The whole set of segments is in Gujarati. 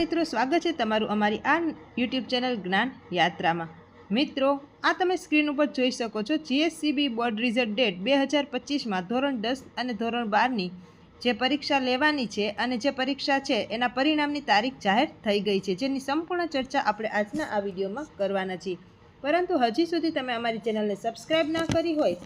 મિત્રો, સ્વાગત છે તમારું અમારી આ યુટ્યુબ ચેનલ જ્ઞાન યાત્રામાં. મિત્રો, આ તમે સ્ક્રીન ઉપર જોઈ શકો છો જીએસસીબી બોર્ડ રિઝલ્ટ ડેટ બે હજાર પચીસમાં ધોરણ દસ અને ધોરણ બારની જે પરીક્ષા લેવાની છે અને જે પરીક્ષા છે, એના પરિણામની તારીખ જાહેર થઈ ગઈ છે, જેની સંપૂર્ણ ચર્ચા આપણે આજના આ વિડીયોમાં કરવાના છીએ. પરંતુ હજી સુધી તમે અમારી ચેનલને સબસ્ક્રાઈબ ના કરી હોય,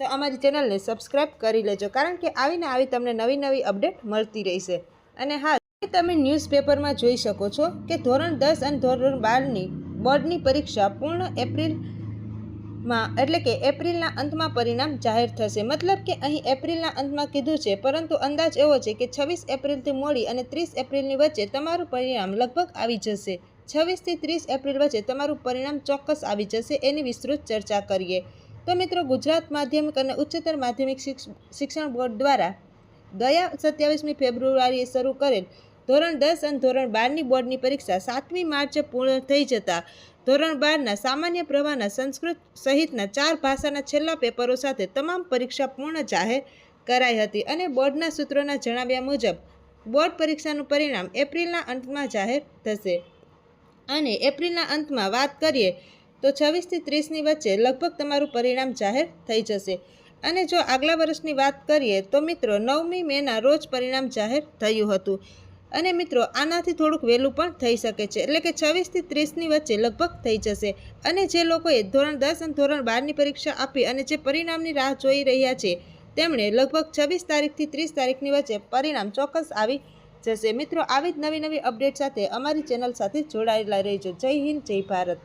તો અમારી ચેનલને સબસ્ક્રાઈબ કરી લેજો, કારણ કે આવીને આવી તમને નવી નવી અપડેટ મળતી રહેશે. અને હા તમે ન્યૂઝપેપરમાં જોઈ શકો છો કે ધોરણ દસ અને ધોરણ બારની બોર્ડની પરીક્ષા પૂર્ણ એપ્રિલમાં, એટલે કે એપ્રિલના અંતમાં પરિણામ જાહેર થશે. મતલબ કે અહીં એપ્રિલના અંતમાં કીધું છે, પરંતુ અંદાજ એવો છે કે છવ્વીસ એપ્રિલથી મોડી અને ત્રીસ એપ્રિલની વચ્ચે તમારું પરિણામ લગભગ આવી જશે. છવ્વીસથી ત્રીસ એપ્રિલ વચ્ચે તમારું પરિણામ ચોક્કસ આવી જશે એની વિસ્તૃત ચર્ચા કરીએ. તો મિત્રો, ગુજરાત માધ્યમિક અને ઉચ્ચતર માધ્યમિક શિક્ષ- શિક્ષણ બોર્ડ દ્વારા ગયા સત્યાવીસમી ફેબ્રુઆરીએ શરૂ કરેલ ધોરણ દસ અને ધોરણ બારની બોર્ડની પરીક્ષા સાતમી માર્ચે પૂર્ણ થઈ જતા. ધોરણ બારના સામાન્ય પ્રવાહના સંસ્કૃત સહિતના ચાર ભાષાના છેલ્લા પેપરો સાથે તમામ પરીક્ષા પૂર્ણ જાહેર કરાઈ હતી અને બોર્ડના સૂત્રોના જણાવ્યા મુજબ, બોર્ડ પરીક્ષાનું પરિણામ એપ્રિલના અંતમાં જાહેર થશે. અને એપ્રિલના અંતમાં વાત કરીએ તો છવ્વીસથી ત્રીસની વચ્ચે લગભગ તમારું પરિણામ જાહેર થઈ જશે. અને જો આગલા વર્ષની વાત કરીએ તો મિત્રો નવમી મેના રોજ પરિણામ જાહેર થયું હતું. અને મિત્રો, આનાથી થોડુંક વહેલું પણ થઈ શકે છે. એટલે કે છવ્વીસથી ત્રીસની વચ્ચે લગભગ થઈ જશે. અને જે લોકોએ ધોરણ દસ અને ધોરણ બારની પરીક્ષા આપી અને જે પરિણામની રાહ જોઈ રહ્યા છે, તેમણે લગભગ છવ્વીસ તારીખથી ત્રીસ તારીખની વચ્ચે પરિણામ ચોક્કસ આવી જશે. મિત્રો, આવી જ નવી નવી અપડેટ સાથે અમારી ચેનલ સાથે જોડાયેલા રહેજો. જય હિન્દ, જય ભારત.